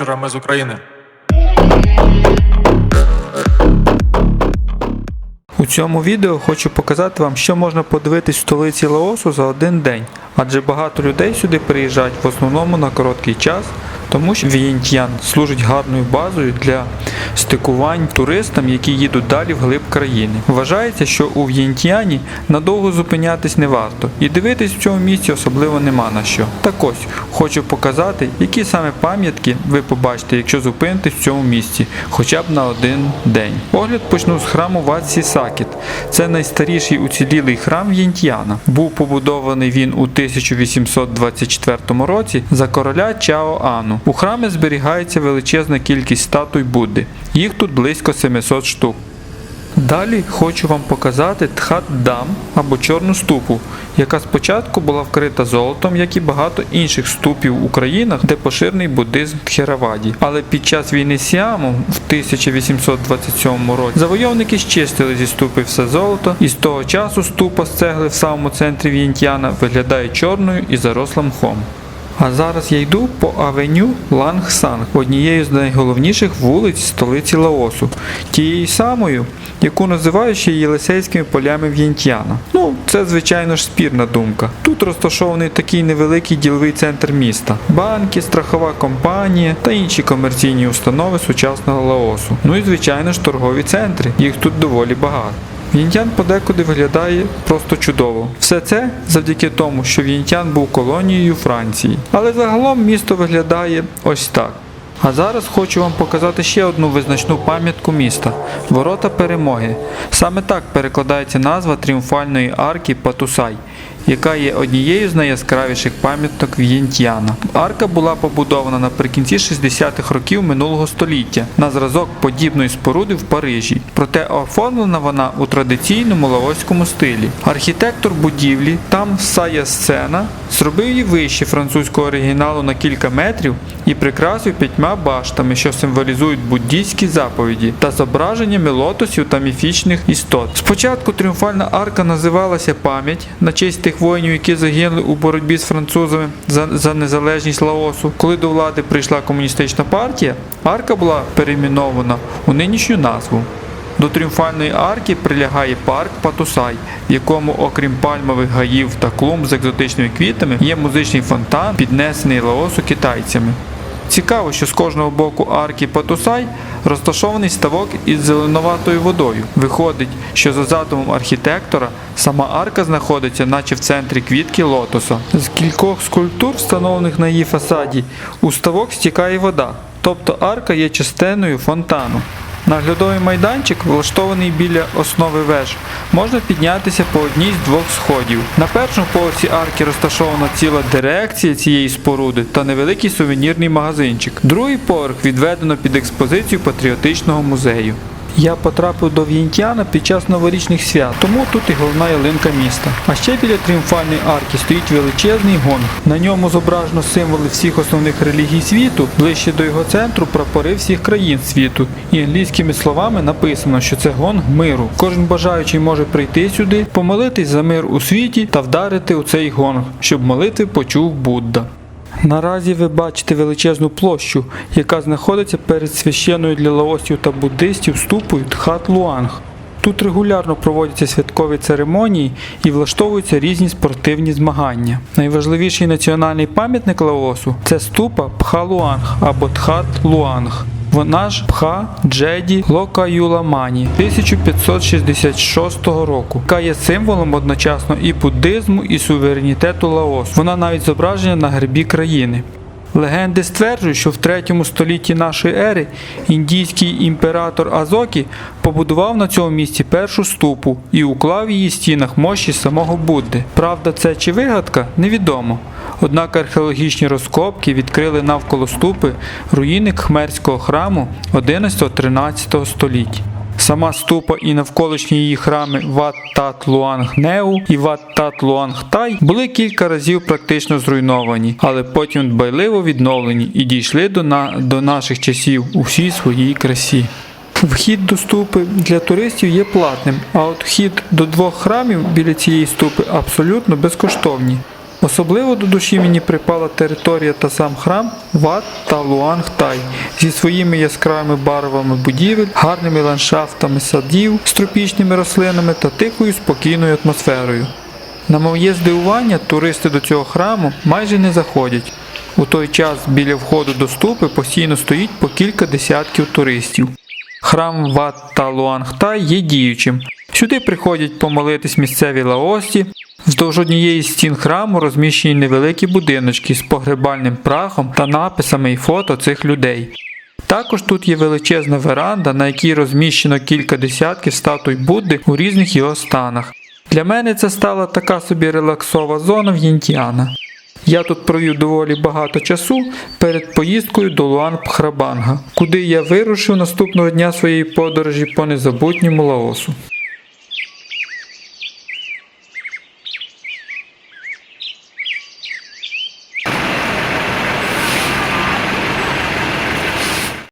вечора. З України. У цьому відео хочу показати вам, що можна подивитись в столиці Лаосу за один день, адже багато людей сюди приїжджають в основному на короткий час, тому що Вієнтьян служить гарною базою для стикувань туристам, які їдуть далі вглиб країни. Вважається, що у В'єнтьяні надовго зупинятись не варто, і дивитись в цьому місці особливо нема на що. Так ось, хочу показати, які саме пам'ятки ви побачите, якщо зупинитесь в цьому місці, хоча б на один день. Огляд почну з храму Ватсі Сакіт. Це найстаріший уцілілий храм В'єнтьяна. Був побудований він у 1824 році за короля Чао Ану. У храмі зберігається величезна кількість статуй Будди. Їх тут близько 700 штук. Далі хочу вам показати Тхат-Дам або чорну ступу, яка спочатку була вкрита золотом, як і багато інших ступів у країнах, де поширений буддизм Тхераваді. Але під час війни з Сіамом в 1827 році завойовники щистили зі ступи все золото, і з того часу ступа з цегли в самому центрі Вієнтяна виглядає чорною і заросла мхом. А зараз я йду по авеню Лангсанг, однією з найголовніших вулиць столиці Лаосу, тією самою, яку називають ще Єлисейськими полями В'єнтяна. Ну, це звичайно ж спірна думка. Тут розташований такий невеликий діловий центр міста, банки, страхова компанія та інші комерційні установи сучасного Лаосу. Ну і звичайно ж торгові центри. Їх тут доволі багато. Вінтян подекуди виглядає просто чудово. Все це завдяки тому, що Вінтян був колонією Франції. Але загалом місто виглядає ось так. А зараз хочу вам показати ще одну визначну пам'ятку міста Ворота Перемоги. Саме так перекладається назва тріумфальної арки Патусай, яка є однією з найяскравіших пам'яток В'єнтьяна. Арка була побудована наприкінці 60-х років минулого століття на зразок подібної споруди в Парижі. Проте оформлена вона у традиційному лаоському стилі. Архітектор будівлі там Сая Сцена зробив її вище французького оригіналу на кілька метрів і прикрасив п'ятьма баштами, що символізують буддійські заповіді та зображеннями лотосів та міфічних істот. Спочатку тріумфальна арка називалася пам'ять на честь тих воїнів, які загинули у боротьбі з французами за, за незалежність Лаосу. Коли до влади прийшла комуністична партія, арка була перейменована у нинішню назву. До тріумфальної арки прилягає парк Патусай, в якому, окрім пальмових гаїв та клумб з екзотичними квітами, є музичний фонтан, піднесений Лаосу китайцями. Цікаво, що з кожного боку арки Патусай розташований ставок із зеленоватою водою. Виходить, що за задумом архітектора сама арка знаходиться наче в центрі квітки лотоса. З кількох скульптур, встановлених на її фасаді, у ставок стікає вода, тобто арка є частиною фонтану. Наглядовий майданчик, влаштований біля основи веж, можна піднятися по одній з двох сходів. На першому поверсі арки розташована ціла дирекція цієї споруди та невеликий сувенірний магазинчик. Другий поверх відведено під експозицію патріотичного музею. Я потрапив до В'єнтяна під час новорічних свят, тому тут і головна ялинка міста. А ще біля тріумфальної арки стоїть величезний гонг. На ньому зображено символи всіх основних релігій світу. Ближче до його центру прапори всіх країн світу. І англійськими словами написано, що це гонг миру. Кожен бажаючий може прийти сюди, помолитись за мир у світі та вдарити у цей гонг, щоб молитви почув Будда. Наразі ви бачите величезну площу, яка знаходиться перед священою для лаосів та буддистів ступою Тхат Луанг. Тут регулярно проводяться святкові церемонії і влаштовуються різні спортивні змагання. Найважливіший національний пам'ятник Лаосу це ступа Пхалуанг або Тхат Луанг. Ж Пха Джеді Локаюламані 1566 року, яка є символом одночасно і буддизму, і суверенітету Лаосу. Вона навіть зображена на гербі країни. Легенди стверджують, що в 3 столітті нашої ери індійський імператор Азокі побудував на цьому місці першу ступу і уклав її стінах мощі самого Будди. Правда, це чи вигадка, невідомо. Однак археологічні розкопки відкрили навколо ступи руїни Кхмерського храму 11-13 століть. Сама ступа і навколишні її храми Ват Луанг Неу і Ват Тат Луанг Тай були кілька разів практично зруйновані, але потім дбайливо відновлені і дійшли до, на, до наших часів у всій своїй красі. Вхід до ступи для туристів є платним, а от вхід до двох храмів біля цієї ступи абсолютно безкоштовні. Особливо до душі мені припала територія та сам храм Ват та Луангтай зі своїми яскравими барвами будівель, гарними ландшафтами садів з тропічними рослинами та тихою спокійною атмосферою. На моє здивування, туристи до цього храму майже не заходять. У той час біля входу до ступи постійно стоїть по кілька десятків туристів. Храм Ват та Луангтай є діючим. Сюди приходять помолитись місцеві лаості. Вздовж однієї з стін храму розміщені невеликі будиночки з погребальним прахом та написами і фото цих людей. Також тут є величезна веранда, на якій розміщено кілька десятків статуй Будди у різних його станах. Для мене це стала така собі релаксова зона В'єнтіана. Я тут провів доволі багато часу перед поїздкою до Луанг-Пхрабанга, куди я вирушив наступного дня своєї подорожі по незабутньому Лаосу.